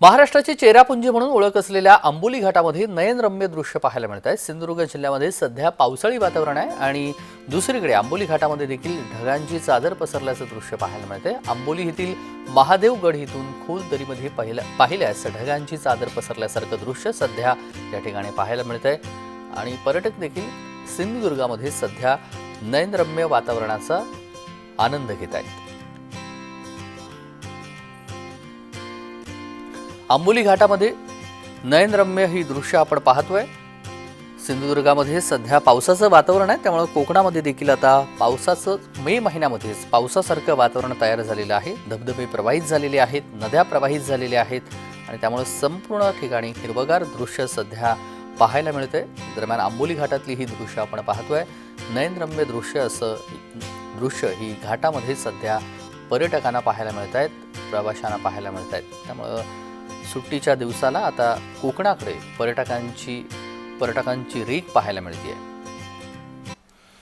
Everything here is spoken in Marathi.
महाराष्ट्राची चेरापुंजी म्हणून ओळख असलेल्या आंबोली घाटामध्ये नयनरम्य दृश्य पाहायला मिळत आहे. सिंधुदुर्ग जिल्ह्यामध्ये सध्या पावसाळी वातावरण आहे आणि दुसरीकडे आंबोली घाटामध्ये देखील ढगांची चादर पसरल्याचं दृश्य पाहायला मिळतंय आंबोली येथील महादेवगड इथून खोल दरीमध्ये पाहिलं पाहिल्यास ढगांची चादर पसरल्यासारखं दृश्य सध्या या ठिकाणी पाहायला मिळतंय आणि पर्यटक देखील सिंधुदुर्गामध्ये सध्या नयनरम्य वातावरणाचा आनंद घेत आहेत. आंबोली घाटामध्ये नयनरम्य ही दृश्य आपण पाहतोय. सिंधुदुर्गामध्ये सध्या पावसाचं वातावरण आहे. त्यामुळे कोकणामध्ये देखील आता पावसाचं मे महिन्यामध्येच पावसासारखं वातावरण तयार झालेलं आहे. धबधबे प्रवाहित झालेले आहेत नद्या प्रवाहित झालेल्या आहेत आणि त्यामुळे संपूर्ण ठिकाणी हिरवगार दृश्य सध्या पाहायला मिळतंय. दरम्यान आंबोली घाटातली ही दृश्य आपण पाहतोय. नयनरम्य दृश्य असं दृश्य ही घाटामध्ये सध्या पर्यटकांना पाहायला मिळत आहेत प्रवाशांना पाहायला मिळत आहेत त्यामुळं सुट्टीच्या दिवसाला आता कोकणाकडे पर्यटकांची पर्यटकांची रीक पाहायला मिळते आहे